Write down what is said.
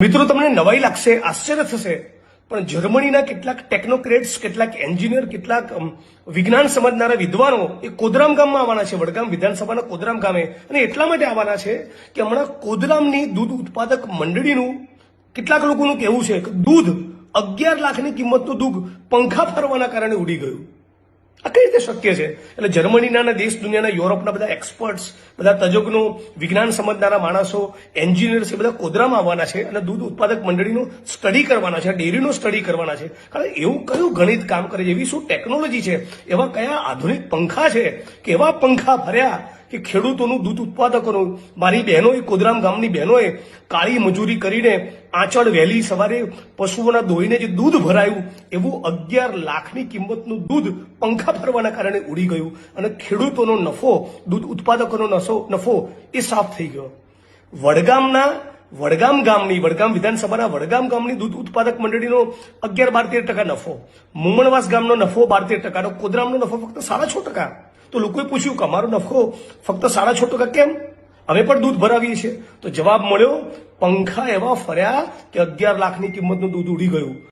મિત્રો, તમને નવાઈ લાગશે, આશ્ચર્ય થશે, પણ જર્મનીના કેટલાક ટેકનોક્રેટ્સ કેટલાક એન્જિનિયર કેટલાક વિજ્ઞાન સમજનારા વિદ્વાનો એ કોદરામ ગામમાં આવવાના છે, વડગામ વિધાનસભાના કોદરામ ગામે. અને એટલા માટે આવવાના છે કે હમણાં કોદરામની દૂધ ઉત્પાદક મંડળીનું કેટલાક લોકોનું કહેવું છે કે દૂધ અગિયાર લાખની કિંમતનું દૂધ પંખા ફરવાના કારણે ઉડી ગયું. આ કઈ રીતે શક્ય છે? એટલે જર્મનીના દેશ દુનિયાના યુરોપના બધા એક્સપર્ટ્સ બધા તજજ્ઞો, વિજ્ઞાન સમજનારા માણસો એન્જિનિયર્સ એ બધા કોદરામાં આવવાના છે અને દૂધ ઉત્પાદક મંડળીનું સ્ટડી કરવાના છે, ડેરીનો સ્ટડી કરવાના છે. કારણ એવું કયું ગણિત કામ કરે છે? એવી શું ટેકનોલોજી છે? એવા કયા આધુનિક પંખા છે? કે એવા પંખા ભર્યા? કે ખેડૂતોનું દૂધ ઉત્પાદકોનું. મારી બહેનોએ, કોદરામ ગામની બહેનોએ કાળી મજૂરી કરીને આંચળ વહેલી સવારે પશુઓના દોહીને જે દૂધ ભરાયું. એવું અગિયાર લાખની કિંમતનું દૂધ પંખા ફરવાના કારણે ઉડી ગયું અને ખેડૂતોનો નફો, દૂધ ઉત્પાદકોનો નફો નફો એ સાફ થઈ ગયો. વડગામના, વડગામ ગામની, વડગામ વિધાનસભાના વડગામ ગામની દૂધ ઉત્પાદક મંડળીનો અગિયાર બાર તેર ટકા નફો. મુમણવાસ ગામનો નફો બાર તેર ટકાનો, કોદરામનો નફો ફક્ત સાડા છ ટકા. તો લોકોએ પૂછ્યું કે અમારો નફો ફક્ત સાડા છ ટકા કેમ? અમે પણ દૂધ ભરાવીએ છીએ. તો જવાબ મળ્યો, પંખા એવા ફર્યા કે અગિયાર લાખની કિંમતનું દૂધ ઉડી ગયું.